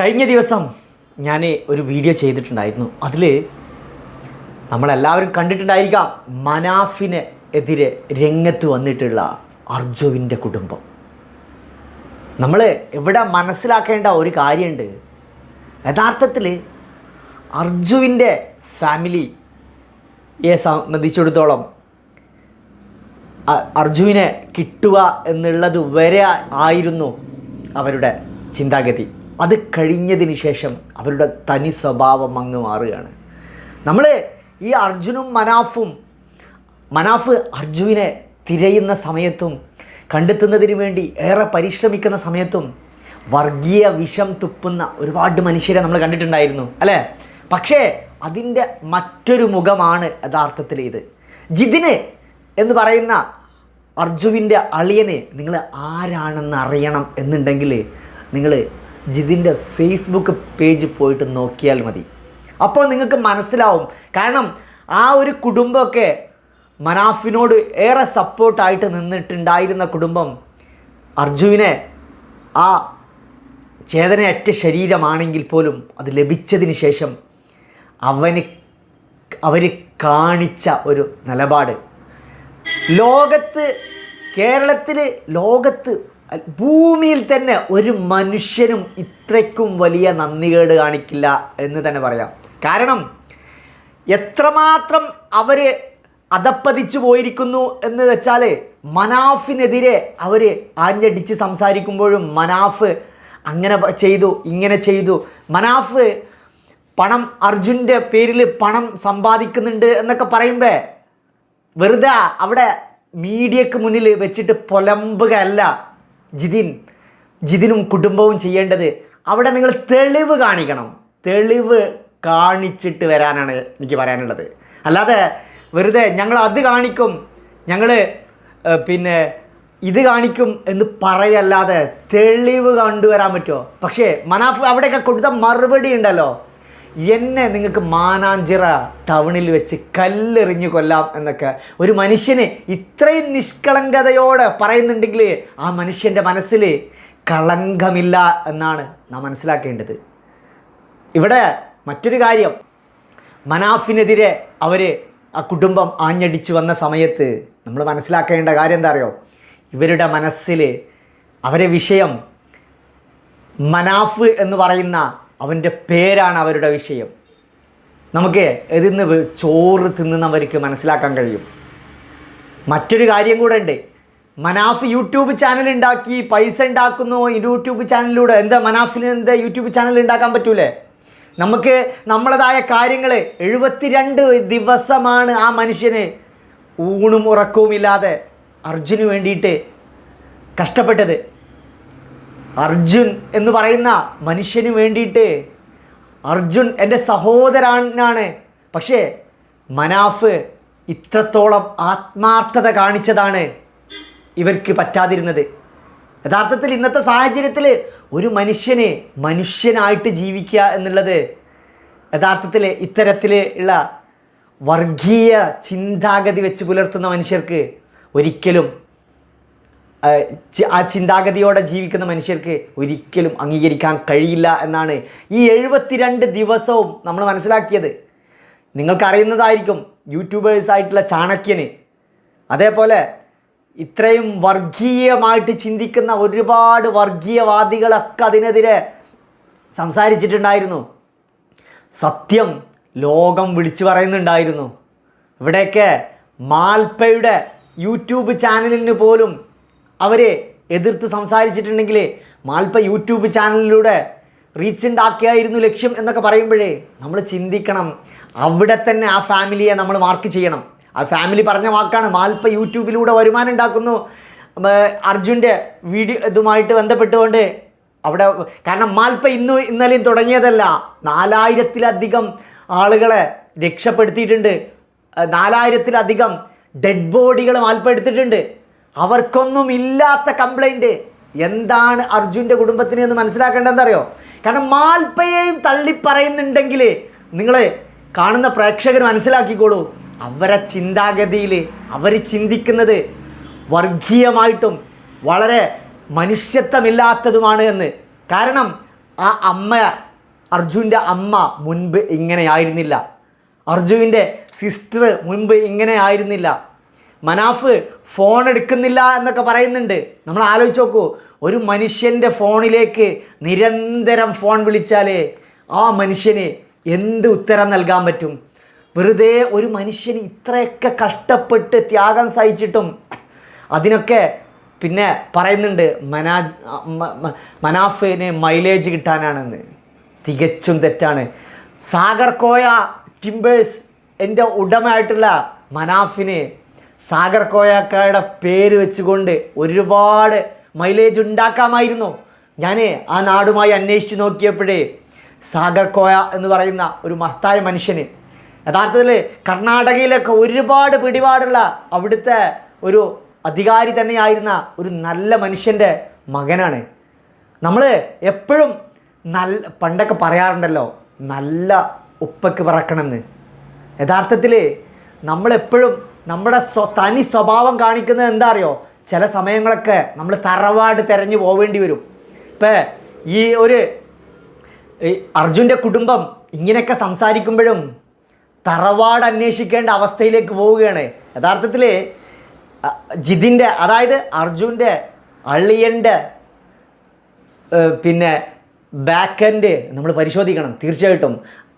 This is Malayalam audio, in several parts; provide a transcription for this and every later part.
കഴിഞ്ഞ ദിവസം ഞാൻ ഒരു വീഡിയോ ചെയ്തിട്ടുണ്ടായിരുന്നു. അതിൽ നമ്മളെല്ലാവരും കണ്ടിട്ടുണ്ടായിരിക്കാം മനാഫിന് എതിരെ രംഗത്ത് വന്നിട്ടുള്ള അർജുവിന്റെ കുടുംബം. നമ്മൾ എവിടെ മനസ്സിലാക്കേണ്ട ഒരു കാര്യമുണ്ട്. യഥാർത്ഥത്തിൽ അർജുവിന്റെ ഫാമിലിയെ സംബന്ധിച്ചിടത്തോളം അർജുവിനെ കിട്ടുക എന്നുള്ളത് വരെ ആയിരുന്നു അവരുടെ ചിന്താഗതി. അത് കഴിഞ്ഞതിന് ശേഷം അവരുടെ തനി സ്വഭാവം അങ്ങ് മാറുകയാണ്. നമ്മൾ ഈ അർജുനും മനാഫും മനാഫ് അർജുവിനെ തിരയുന്ന സമയത്തും കണ്ടെത്തുന്നതിന് വേണ്ടി ഏറെ പരിശ്രമിക്കുന്ന സമയത്തും വർഗീയ വിഷം തുപ്പുന്ന ഒരുപാട് മനുഷ്യരെ നമ്മൾ കണ്ടിട്ടുണ്ടായിരുന്നു അല്ലേ? പക്ഷേ അതിന്റെ മറ്റൊരു മുഖമാണ് യഥാർത്ഥത്തിൽ ഇത്. ജിതിന് എന്ന് പറയുന്ന അർജുവിന്റെ അളിയന് നിങ്ങൾ ആരാണെന്ന് അറിയണം എന്നുണ്ടെങ്കിൽ നിങ്ങൾ ജിതിന്റെ ഫേസ്ബുക്ക് പേജ് പോയിട്ട് നോക്കിയാൽ മതി. അപ്പോൾ നിങ്ങൾക്ക് മനസ്സിലാവും. കാരണം ആ ഒരു കുടുംബമൊക്കെ മനാഫിനോട് ഏറെ സപ്പോർട്ടായിട്ട് നിന്നിട്ടുണ്ടായിരുന്ന കുടുംബം അർജുവിനെ ആ ചേതനയറ്റ ശരീരമാണെങ്കിൽ പോലും അത് ലഭിച്ചതിന് ശേഷം അവന് അവർ കാണിച്ച ഒരു നിലപാട്. ലോകത്ത് കേരളത്തിൽ ലോകത്ത് ഭൂമിയിൽ തന്നെ ഒരു മനുഷ്യനും ഇത്രയ്ക്കും വലിയ നന്ദികേട് കാണിക്കില്ല എന്ന് തന്നെ പറയാം. കാരണം എത്രമാത്രം അവർ അതപ്പതിച്ചു പോയിരിക്കുന്നു എന്ന് വെച്ചാൽ മനാഫിനെതിരെ അവർ ആഞ്ഞടിച്ച് സംസാരിക്കുമ്പോഴും മനാഫ് അങ്ങനെ ചെയ്തു ഇങ്ങനെ ചെയ്തു. മനാഫ് പണം അർജുന്റെ പേരിൽ പണം സമ്പാദിക്കുന്നുണ്ട് എന്നൊക്കെ പറയുമ്പോൾ വെറുതെ അവിടെ മീഡിയക്ക് മുന്നിൽ വെച്ചിട്ട് പൊലമ്പുകയല്ല. ജിതിൻ ജിതിനും കുടുംബവും ചെയ്യേണ്ടത് അവിടെ നിങ്ങൾ തെളിവ് കാണിക്കണം. തെളിവ് കാണിച്ചിട്ട് വരാനാണ് എനിക്ക് പറയാനുള്ളത്. അല്ലാതെ വെറുതെ ഞങ്ങൾ അത് കാണിക്കും ഞങ്ങൾ പിന്നെ ഇത് കാണിക്കും എന്ന് പറയല്ലാതെ തെളിവ് കണ്ടുവരാൻ പറ്റുമോ? പക്ഷേ മനാഫ് അവിടെയൊക്കെ കൊടുത്ത മറുപടി ഉണ്ടല്ലോ. എന്നെ നിങ്ങൾക്ക് മാനാഞ്ചിറ ടൗണിൽ വെച്ച് കല്ലെറിഞ്ഞു കൊല്ലാം എന്നൊക്കെ ഒരു മനുഷ്യന് ഇത്രയും നിഷ്കളങ്കതയോടെ പറയുന്നുണ്ടെങ്കിൽ ആ മനുഷ്യന്റെ മനസ്സിൽ കളങ്കമില്ല എന്നാണ് നാം മനസ്സിലാക്കേണ്ടത്. ഇവിടെ മറ്റൊരു കാര്യം. മനാഫിനെതിരെ അവർ ആ കുടുംബം ആഞ്ഞടിച്ചു വന്ന സമയത്ത് നമ്മൾ മനസ്സിലാക്കേണ്ട കാര്യം എന്താ അറിയോ? ഇവരുടെ മനസ്സിൽ അവരെ വിഷയം മനാഫ് എന്ന് പറയുന്ന അവന്റെ പേരാണ് അവരുടെ വിഷയം. നമുക്ക് ഇതിന്ന് നിന്ന് ചോറ് തിന്നുന്നവർക്ക് മനസ്സിലാക്കാൻ കഴിയും. മറ്റൊരു കാര്യം കൂടെ ഉണ്ട്. മനാഫ് യൂട്യൂബ് ചാനൽ ഉണ്ടാക്കി പൈസ ഉണ്ടാക്കുന്നു. യൂട്യൂബ് ചാനലിലൂടെ എന്താ മനാഫിന് എന്താ യൂട്യൂബ് ചാനൽ ഉണ്ടാക്കാൻ പറ്റൂലേ? നമുക്ക് നമ്മളതായ കാര്യങ്ങൾ എഴുപത്തിരണ്ട് ദിവസമാണ് ആ മനുഷ്യന് ഊണും ഉറക്കവും ഇല്ലാതെ അർജുന് വേണ്ടിയിട്ട് കഷ്ടപ്പെട്ടത്. അർജുൻ എന്ന് പറയുന്ന മനുഷ്യന് വേണ്ടിയിട്ട് അർജുൻ എന്റെ സഹോദരനാണ്. പക്ഷേ മനാഫ് ഇത്രത്തോളം ആത്മാർത്ഥത കാണിച്ചതാണ് ഇവർക്ക് പറ്റാതിരുന്നത്. യഥാർത്ഥത്തിൽ ഇന്നത്തെ സാഹചര്യത്തിൽ ഒരു മനുഷ്യനെ മനുഷ്യനായിട്ട് ജീവിക്കുക എന്നുള്ളത് യഥാർത്ഥത്തിൽ ഇത്തരത്തിൽ ഉള്ള വർഗീയ ചിന്താഗതി വെച്ച് പുലർത്തുന്ന മനുഷ്യർക്ക് ഒരിക്കലും ആ, ചിന്താഗതിയോടെ ജീവിക്കുന്ന മനുഷ്യർക്ക് ഒരിക്കലും അംഗീകരിക്കാൻ കഴിയില്ല എന്നാണ് ഈ എഴുപത്തിരണ്ട് ദിവസവും നമ്മൾ മനസ്സിലാക്കിയത്. നിങ്ങൾക്കറിയുന്നതായിരിക്കും യൂട്യൂബേഴ്സ് ആയിട്ടുള്ള ചാണക്യന്. അതേപോലെ ഇത്രയും വർഗീയമായിട്ട് ചിന്തിക്കുന്ന ഒരുപാട് വർഗീയവാദികളൊക്കെ അതിനെതിരെ സംസാരിച്ചിട്ടുണ്ടായിരുന്നു. സത്യം ലോകം വിളിച്ചു പറയുന്നുണ്ടായിരുന്നു. ഇവിടെയൊക്കെ മാൽപ്പയുടെ യൂട്യൂബ് ചാനലിന് പോലും അവർ എതിർത്ത് സംസാരിച്ചിട്ടുണ്ടെങ്കിൽ മാൽപ്പ യൂട്യൂബ് ചാനലിലൂടെ റീച്ച് ഉണ്ടാക്കിയായിരുന്നു ലക്ഷ്യം എന്നൊക്കെ പറയുമ്പോഴേ നമ്മൾ ചിന്തിക്കണം. അവിടെ തന്നെ ആ ഫാമിലിയെ നമ്മൾ മാർക്ക് ചെയ്യണം. ആ ഫാമിലി പറഞ്ഞ വാക്കാണ് മാൽപ്പ യൂട്യൂബിലൂടെ വരുമാനം ഉണ്ടാക്കുന്നു. അർജുന്റെ വീഡിയോ ഇതുമായിട്ട് ബന്ധപ്പെട്ടുകൊണ്ട് അവിടെ കാരണം മാൽപ്പ ഇന്നും ഇന്നലെയും തുടങ്ങിയതല്ല. നാലായിരത്തിലധികം ആളുകളെ രക്ഷപ്പെടുത്തിയിട്ടുണ്ട്. നാലായിരത്തിലധികം ഡെഡ് ബോഡികൾ മാൽപ്പ എടുത്തിട്ടുണ്ട്. അവർക്കൊന്നും ഇല്ലാത്ത കംപ്ലൈന്റ് എന്താണ് അർജുന്റെ കുടുംബത്തിന് എന്ന് മനസ്സിലാക്കേണ്ടത് എന്തറിയോ കാരണം മാൽപ്പയെയും തള്ളിപ്പറയുന്നുണ്ടെങ്കിൽ നിങ്ങൾ കാണുന്ന പ്രേക്ഷകർ മനസ്സിലാക്കിക്കോളൂ. അവരെ ചിന്താഗതിയിൽ അവർ ചിന്തിക്കുന്നത് വർഗീയമായിട്ടും വളരെ മനുഷ്യത്വമില്ലാത്തതുമാണ് എന്ന്. കാരണം ആ അമ്മ അർജുന്റെ അമ്മ മുൻപ് ഇങ്ങനെ ആയിരുന്നില്ല. അർജുവിന്റെ സിസ്റ്റർ മുൻപ് ഇങ്ങനെ ആയിരുന്നില്ല. മനാഫ് ഫോൺ എടുക്കുന്നില്ല എന്നൊക്കെ പറയുന്നുണ്ട്. നമ്മൾ ആലോചിച്ച് നോക്കൂ ഒരു മനുഷ്യന്റെ ഫോണിലേക്ക് നിരന്തരം ഫോൺ വിളിച്ചാലേ ആ മനുഷ്യന് എന്ത് ഉത്തരം നൽകാൻ പറ്റും? വെറുതെ ഒരു മനുഷ്യന് ഇത്രയൊക്കെ കഷ്ടപ്പെട്ട് ത്യാഗം സഹിച്ചിട്ടും അതിനൊക്കെ പിന്നെ പറയുന്നുണ്ട് മനാ മനാഫിന് മൈലേജ് കിട്ടാനാണെന്ന്. തികച്ചും തെറ്റാണ്. സാഗർ കോയ ടിംബേഴ്സ് എന്റെ ഉടമയായിട്ടുള്ള മനാഫിന് സാഗർ കോയാക്കായുടെ പേര് വെച്ചുകൊണ്ട് ഒരുപാട് മൈലേജ് ഉണ്ടാക്കാമായിരുന്നു. ഞാൻ ആ നാടുമായി അന്വേഷിച്ച് നോക്കിയപ്പോഴേ സാഗർ കോയ എന്ന് പറയുന്ന ഒരു മഹത്തായ മനുഷ്യന്. യഥാർത്ഥത്തിൽ കർണാടകയിലൊക്കെ ഒരുപാട് പിടിപാടുള്ള അവിടുത്തെ ഒരു അധികാരി തന്നെയായിരുന്ന ഒരു നല്ല മനുഷ്യന്റെ മകനാണ്. നമ്മൾ എപ്പോഴും നല്ല പണ്ടൊക്കെ പറയാറുണ്ടല്ലോ നല്ല ഉപ്പയ്ക്ക് പറക്കണമെന്ന്. യഥാർത്ഥത്തിൽ നമ്മളെപ്പോഴും നമ്മുടെ തനി സ്വഭാവം കാണിക്കുന്നത് എന്താ അറിയോ? ചില സമയങ്ങളൊക്കെ നമ്മൾ തറവാട് തിരഞ്ഞു പോവേണ്ടി വരും. ഇപ്പം ഈ ഒരു അർജുന്റെ കുടുംബം ഇങ്ങനെയൊക്കെ സംസാരിക്കുമ്പോഴും തറവാട് അന്വേഷിക്കേണ്ട അവസ്ഥയിലേക്ക് പോവുകയാണ്. യഥാർത്ഥത്തിൽ ജിതിന്റെ അതായത് അർജുന്റെ അള്ളിയന്റെ പിന്നെ ബാക്കൻഡ് നമ്മൾ പരിശോധിക്കണം തീർച്ചയായിട്ടും.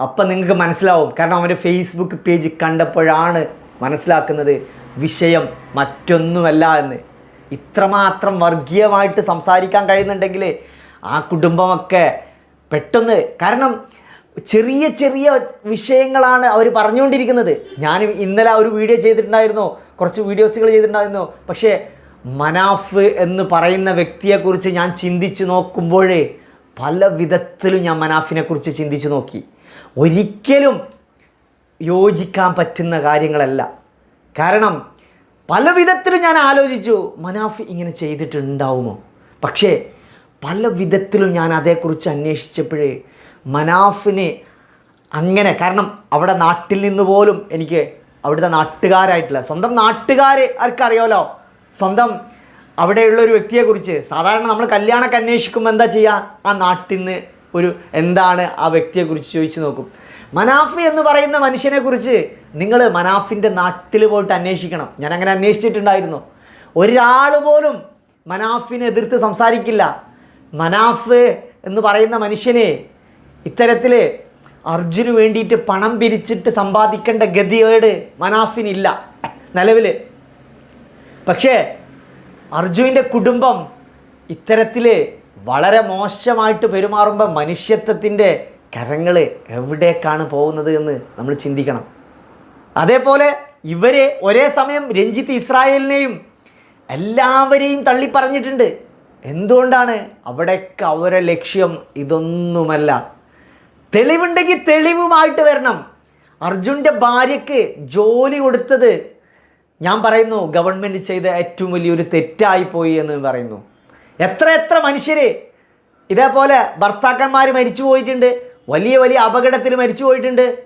അപ്പം നിങ്ങൾക്ക് മനസ്സിലാവും. കാരണം അവന്റെ ഫേസ്ബുക്ക് പേജ് കണ്ടപ്പോഴാണ് മനസ്സിലാക്കുന്നത് വിഷയം മറ്റൊന്നുമല്ല എന്ന്. ഇത്രമാത്രം വർഗീയമായിട്ട് സംസാരിക്കാൻ കഴിയുന്നുണ്ടെങ്കിൽ ആ കുടുംബമൊക്കെ പെട്ടെന്ന് കാരണം ചെറിയ ചെറിയ വിഷയങ്ങളാണ് അവർ പറഞ്ഞുകൊണ്ടിരിക്കുന്നത്. ഞാൻ ഇന്നലെ ഒരു വീഡിയോ ചെയ്തിട്ടുണ്ടായിരുന്നു. കുറച്ച് വീഡിയോസുകൾ ചെയ്തിട്ടുണ്ടായിരുന്നു. പക്ഷേ മനാഫ് എന്ന് പറയുന്ന വ്യക്തിയെക്കുറിച്ച് ഞാൻ ചിന്തിച്ച് നോക്കുമ്പോഴേ പല വിധത്തിലും ഞാൻ മനാഫിനെക്കുറിച്ച് ചിന്തിച്ച് നോക്കി. ഒരിക്കലും യോജിക്കാൻ പറ്റുന്ന കാര്യങ്ങളല്ല. കാരണം പല വിധത്തിലും ഞാൻ ആലോചിച്ചു മനാഫ് ഇങ്ങനെ ചെയ്തിട്ടുണ്ടാവുമോ? പക്ഷേ പല വിധത്തിലും ഞാൻ അതേക്കുറിച്ച് അന്വേഷിച്ചപ്പോഴേ മനാഫിന് അങ്ങനെ കാരണം അവിടെ നാട്ടിൽ നിന്ന് പോലും എനിക്ക് അവിടുത്തെ നാട്ടുകാരായിട്ടുള്ള സ്വന്തം നാട്ടുകാർ ആർക്കറിയാമല്ലോ സ്വന്തം അവിടെയുള്ള ഒരു വ്യക്തിയെക്കുറിച്ച്. സാധാരണ നമ്മൾ കല്യാണമൊക്കെ അന്വേഷിക്കുമ്പോൾ എന്താ ചെയ്യുക ആ നാട്ടിൽ നിന്ന് ഒരു എന്താണ് ആ വ്യക്തിയെക്കുറിച്ച് ചോദിച്ചു നോക്കും. മനാഫ് എന്ന് പറയുന്ന മനുഷ്യനെക്കുറിച്ച് നിങ്ങൾ മനാഫിന്റെ നാട്ടിൽ പോയിട്ട് അന്വേഷിക്കണം. ഞാൻ അങ്ങനെ അന്വേഷിച്ചിട്ടുണ്ടായിരുന്നു. ഒരാൾ പോലും മനാഫിനെ എതിർത്ത് സംസാരിക്കില്ല. മനാഫ് എന്ന് പറയുന്ന മനുഷ്യനെ ഇത്തരത്തിൽ അർജുന് വേണ്ടിയിട്ട് പണം പിരിച്ചിട്ട് സമ്പാദിക്കേണ്ട ഗതികേട് മനാഫിനില്ല നിലവിൽ പക്ഷേ അർജുവിന്റെ കുടുംബം ഇത്തരത്തിൽ വളരെ മോശമായിട്ട് പെരുമാറുമ്പോൾ മനുഷ്യത്വത്തിന്റെ കരങ്ങൾ എവിടേക്കാണ് പോകുന്നത് എന്ന് നമ്മൾ ചിന്തിക്കണം. അതേപോലെ ഇവരെ ഒരേ സമയം രഞ്ജിത്ത് ഇസ്രായേലിനെയും എല്ലാവരെയും തള്ളിപ്പറഞ്ഞിട്ടുണ്ട്. എന്തുകൊണ്ടാണ്? അവിടെയൊക്കെ അവരെ ലക്ഷ്യം ഇതൊന്നുമല്ല. തെളിവുണ്ടെങ്കിൽ തെളിവുമായിട്ട് വരണം. അർജുന്റെ ഭാര്യയ്ക്ക് ജോലി കൊടുത്തത് ഞാൻ പറയുന്നു ഗവൺമെന്റ് ചെയ്ത ഏറ്റവും വലിയൊരു തെറ്റായിപ്പോയി എന്ന് പറയുന്നു. എത്ര എത്ര മനുഷ്യർ ഇതേപോലെ ഭർത്താക്കന്മാർ മരിച്ചു പോയിട്ടുണ്ട്. വലിയ വലിയ അപകടത്തിൽ മരിച്ചു പോയിട്ടുണ്ട്.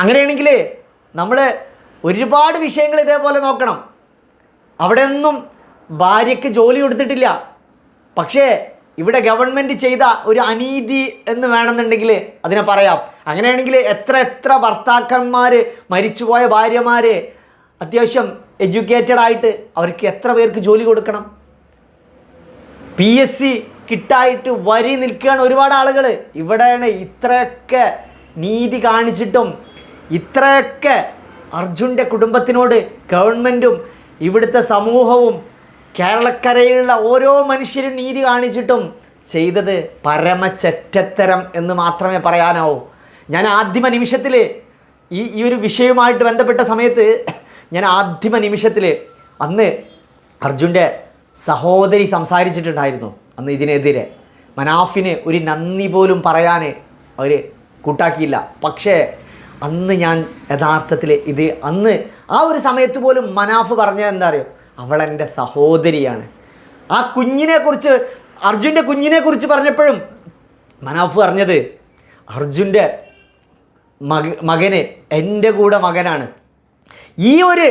അങ്ങനെയാണെങ്കിൽ നമ്മൾ ഒരുപാട് വിഷയങ്ങൾ ഇതേപോലെ നോക്കണം. അവിടെ ഒന്നും ഭാര്യയ്ക്ക് ജോലി കൊടുത്തിട്ടില്ല. പക്ഷേ ഇവിടെ ഗവൺമെന്റ് ചെയ്ത ഒരു അനീതി എന്ന് വേണമെന്നുണ്ടെങ്കിൽ അതിനെ പറയാം. അങ്ങനെയാണെങ്കിൽ എത്ര എത്ര ഭർത്താക്കന്മാർ മരിച്ചുപോയ ഭാര്യമാർ അത്യാവശ്യം എഡ്യൂക്കേറ്റഡ് ആയിട്ട് അവർക്ക് എത്ര പേർക്ക് ജോലി കൊടുക്കണം? പി എസ് സി കിട്ടായിട്ട് വരി നിൽക്കുകയാണ് ഒരുപാട് ആളുകൾ ഇവിടെയാണ് ഇത്രയൊക്കെ നീതി കാണിച്ചിട്ടും ഇത്രയൊക്കെ അർജുന്റെ കുടുംബത്തിനോട് ഗവൺമെന്റും ഇവിടുത്തെ സമൂഹവും കേരളക്കരയിലുള്ള ഓരോ മനുഷ്യരും നീതി കാണിച്ചിട്ടും ചെയ്തത് പരമചറ്റത്തരം എന്ന് മാത്രമേ പറയാനാവൂ. ഞാൻ ആദ്യമ നിമിഷത്തിൽ ഈ ഈ ഒരു വിഷയവുമായിട്ട് ബന്ധപ്പെട്ട സമയത്ത് ഞാൻ ആദ്യമ നിമിഷത്തിൽ അന്ന് അർജുന്റെ സഹോദരി സംസാരിച്ചിട്ടുണ്ടായിരുന്നു അന്ന് ഇതിനെതിരെ. മനാഫിന് ഒരു നന്ദി പോലും പറയാൻ അവർ കൂട്ടാക്കിയില്ല. പക്ഷേ അന്ന് ഞാൻ യഥാർത്ഥത്തിൽ ഇത് അന്ന് ആ ഒരു സമയത്ത് പോലും മനാഫ് പറഞ്ഞത് എന്താ അറിയോ അവളെന്റെ സഹോദരിയാണ്. ആ കുഞ്ഞിനെക്കുറിച്ച് അർജുന്റെ കുഞ്ഞിനെക്കുറിച്ച് പറഞ്ഞപ്പോഴും മനാഫ് പറഞ്ഞത് അർജുന്റെ മക മകന് എന്റെ കൂടെ മകനാണ്. ഈ ഒരു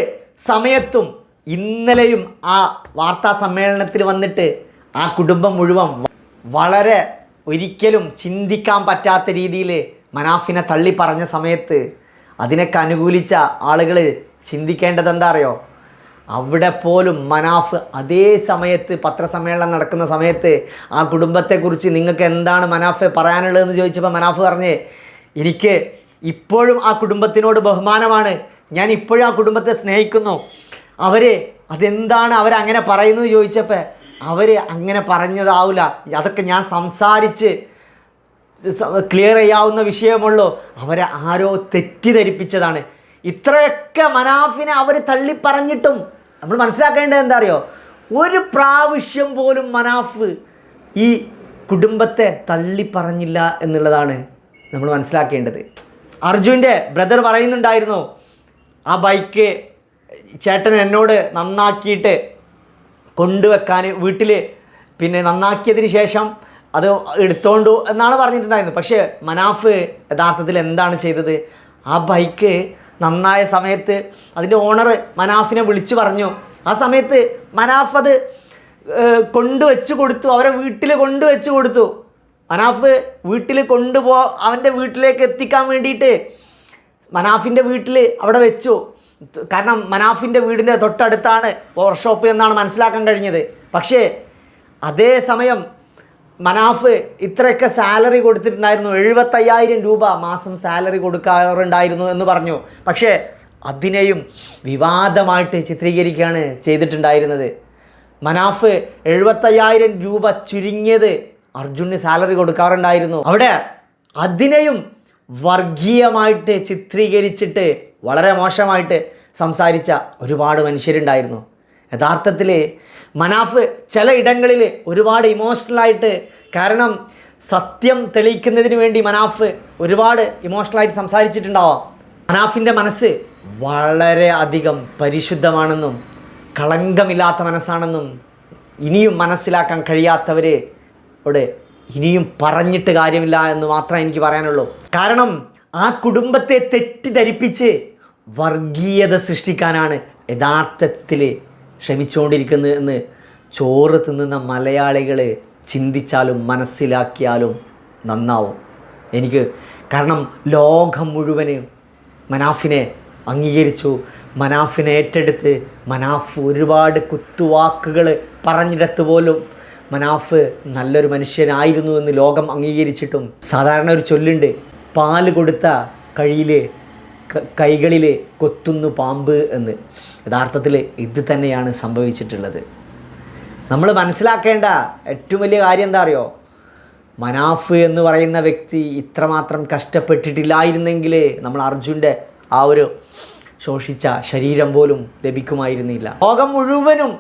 സമയത്തും ഇന്നലെയും ആ വാർത്താ സമ്മേളനത്തിൽ വന്നിട്ട് ആ കുടുംബം മുഴുവൻ വളരെ ഒരിക്കലും ചിന്തിക്കാൻ പറ്റാത്ത രീതിയിൽ മനാഫിനെ തള്ളി പറഞ്ഞ സമയത്ത് അതിനൊക്കെ അനുകൂലിച്ച ആളുകൾ ചിന്തിക്കേണ്ടത് എന്താ അറിയോ? അവിടെ പോലും മനാഫ് അതേ സമയത്ത് പത്രസമ്മേളനം നടക്കുന്ന സമയത്ത് ആ കുടുംബത്തെക്കുറിച്ച് നിങ്ങൾക്ക് എന്താണ് മനാഫ് പറയാനുള്ളതെന്ന് ചോദിച്ചപ്പോൾ മനാഫ് പറഞ്ഞേ എനിക്ക് ഇപ്പോഴും ആ കുടുംബത്തിനോട് ബഹുമാനമാണ്. ഞാൻ ഇപ്പോഴും ആ കുടുംബത്തെ സ്നേഹിക്കുന്നു. അവർ അതെന്താണ് അവരങ്ങനെ പറയുന്നത് ചോദിച്ചപ്പോൾ അവർ അങ്ങനെ പറഞ്ഞതാവില്ല അതൊക്കെ ഞാൻ സംസാരിച്ച് ക്ലിയർ ചെയ്യാവുന്ന വിഷയമുള്ളൂ. അവരെ ആരോ തെറ്റിദ്ധരിപ്പിച്ചതാണ്. ഇത്രയൊക്കെ മനാഫിനെ അവർ തള്ളിപ്പറഞ്ഞിട്ടും നമ്മൾ മനസ്സിലാക്കേണ്ടത് എന്താ അറിയോ ഒരു പ്രാവശ്യം പോലും മനാഫ് ഈ കുടുംബത്തെ തള്ളിപ്പറഞ്ഞില്ല എന്നുള്ളതാണ് നമ്മൾ മനസ്സിലാക്കേണ്ടത്. അർജുന്റെ ബ്രദർ പറയുന്നുണ്ടായിരുന്നു ആ ബൈക്ക് ചേട്ടൻ എന്നോട് നന്നാക്കിയിട്ട് കൊണ്ടുവെക്കാൻ വീട്ടിൽ പിന്നെ നന്നാക്കിയതിന് ശേഷം അത് എടുത്തോണ്ടു എന്നാണ് പറഞ്ഞിട്ടുണ്ടായിരുന്നത്. പക്ഷേ മനാഫ് യഥാർത്ഥത്തിൽ എന്താണ് ചെയ്തത്? ആ ബൈക്ക് നന്നായ സമയത്ത് അതിന്റെ ഓണർ മനാഫിനെ വിളിച്ചു പറഞ്ഞു. ആ സമയത്ത് മനാഫ് അത് കൊണ്ടുവച്ച് കൊടുത്തു. അവരെ വീട്ടിൽ കൊണ്ടുവച്ച് കൊടുത്തു. മനാഫ് വീട്ടിൽ കൊണ്ടുപോ അവന്റെ വീട്ടിലേക്ക് എത്തിക്കാൻ വേണ്ടിയിട്ട് മനാഫിന്റെ വീട്ടിൽ അവിടെ വെച്ചു. കാരണം മനാഫിന്റെ വീടിന്റെ തൊട്ടടുത്താണ് വർക്ക്ഷോപ്പ് എന്നാണ് മനസ്സിലാക്കാൻ കഴിഞ്ഞത്. പക്ഷേ അതേ സമയം മനാഫ് ഇത്രയൊക്കെ സാലറി കൊടുത്തിട്ടുണ്ടായിരുന്നു. എഴുപത്തയ്യായിരം രൂപ മാസം സാലറി കൊടുക്കാറുണ്ടായിരുന്നു എന്ന് പറഞ്ഞു. പക്ഷേ അതിനെയും വിവാദമായിട്ട് ചിത്രീകരിക്കുകയാണ് ചെയ്തിട്ടുണ്ടായിരുന്നത്. മനാഫ് എഴുപത്തയ്യായിരം രൂപ ചുരുങ്ങിയത് അർജുന് സാലറി കൊടുക്കാറുണ്ടായിരുന്നു. അവിടെ അതിനെയും വർഗീയമായിട്ട് ചിത്രീകരിച്ചിട്ട് വളരെ മോശമായിട്ട് സംസാരിച്ച ഒരുപാട് മനുഷ്യരുണ്ടായിരുന്നു. യഥാർത്ഥത്തിൽ മനാഫ് ചില ഇടങ്ങളിൽ ഒരുപാട് ഇമോഷണലായിട്ട് കാരണം സത്യം തെളിയിക്കുന്നതിന് വേണ്ടി മനാഫ് ഒരുപാട് ഇമോഷണലായിട്ട് സംസാരിച്ചിട്ടുണ്ടാവാം. മനാഫിന്റെ മനസ്സ് വളരെ അധികം പരിശുദ്ധമാണെന്നും കളങ്കമില്ലാത്ത മനസ്സാണെന്നും ഇനിയും മനസ്സിലാക്കാൻ കഴിയാത്തവരോട് ഇനിയും പറഞ്ഞിട്ട് കാര്യമില്ല എന്ന് മാത്രമേ എനിക്ക് പറയാനുള്ളൂ. കാരണം ആ കുടുംബത്തെ തെറ്റിദ്ധരിപ്പിച്ച് വർഗീയത സൃഷ്ടിക്കാനാണ് യഥാർത്ഥത്തിൽ ശ്രമിച്ചുകൊണ്ടിരിക്കുന്നത് എന്ന് ചോറ് തിന്നുന്ന മലയാളികൾ ചിന്തിച്ചാലും മനസ്സിലാക്കിയാലും നന്നാവും. എനിക്ക് കാരണം ലോകം മുഴുവൻ മനാഫിനെ അംഗീകരിച്ചു. മനാഫിനെ ഏറ്റെടുത്ത് മനാഫ് ഒരുപാട് കുത്തുവാക്കുകൾ പറഞ്ഞിടത്ത് പോലും മനാഫ് നല്ലൊരു മനുഷ്യനായിരുന്നു എന്ന് ലോകം അംഗീകരിച്ചിട്ടും സാധാരണ ഒരു ചൊല്ലുണ്ട് പാൽ കൊടുത്ത കഴിയിൽ കൈകളിൽ കൊത്തുന്നു പാമ്പ് എന്ന്. യഥാർത്ഥത്തിൽ ഇത് തന്നെയാണ് സംഭവിച്ചിട്ടുള്ളത്. നമ്മൾ മനസ്സിലാക്കേണ്ട ഏറ്റവും വലിയ കാര്യം എന്താ അറിയോ? മനാഫ് എന്ന് പറയുന്ന വ്യക്തി ഇത്രമാത്രം കഷ്ടപ്പെട്ടിട്ടില്ലായിരുന്നെങ്കിൽ നമ്മൾ അർജുന്റെ ആ ഒരു ശോഷിച്ച ശരീരം പോലും ലഭിക്കുമായിരുന്നില്ല. ലോകം മുഴുവനും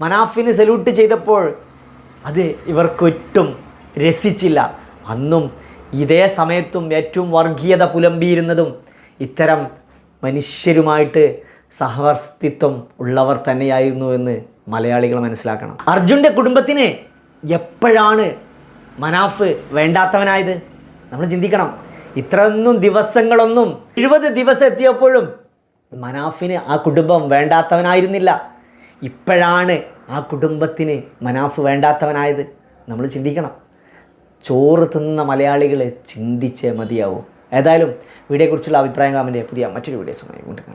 മനാഫിന് സല്യൂട്ട് ചെയ്തപ്പോൾ അത് ഇവർക്കൊട്ടും രസിച്ചില്ല. അന്നും ഇതേ സമയത്തും ഏറ്റവും വർഗീയത പുലമ്പിയിരുന്നതും ഇത്തരം മനുഷ്യരുമായിട്ട് സഹവർത്തിത്വം ഉള്ളവർ തന്നെയായിരുന്നു എന്ന് മലയാളികൾ മനസ്സിലാക്കണം. അർജുന്റെ കുടുംബത്തിന് എപ്പോഴാണ് മനാഫ് വേണ്ടാത്തവനായത്? നമ്മൾ ചിന്തിക്കണം. ഇത്രയൊന്നും ദിവസങ്ങളൊന്നും എഴുപത് ദിവസം എത്തിയപ്പോഴും മനാഫിന് ആ കുടുംബം വേണ്ടാത്തവനായിരുന്നില്ല. ഇപ്പോഴാണ് ആ കുടുംബത്തിന് മനാഫ് വേണ്ടാത്തവനായത് നമ്മൾ ചിന്തിക്കണം. ചോറ് തിന്ന മലയാളികളെ ചിന്തിച്ചേ മതിയാവൂ. ഏതായാലും വീഡിയോയെക്കുറിച്ചുള്ള അഭിപ്രായങ്ങൾ അവന്റെ പുതിയ മറ്റൊരു വീഡിയോസുമായി കൊണ്ടുവരാം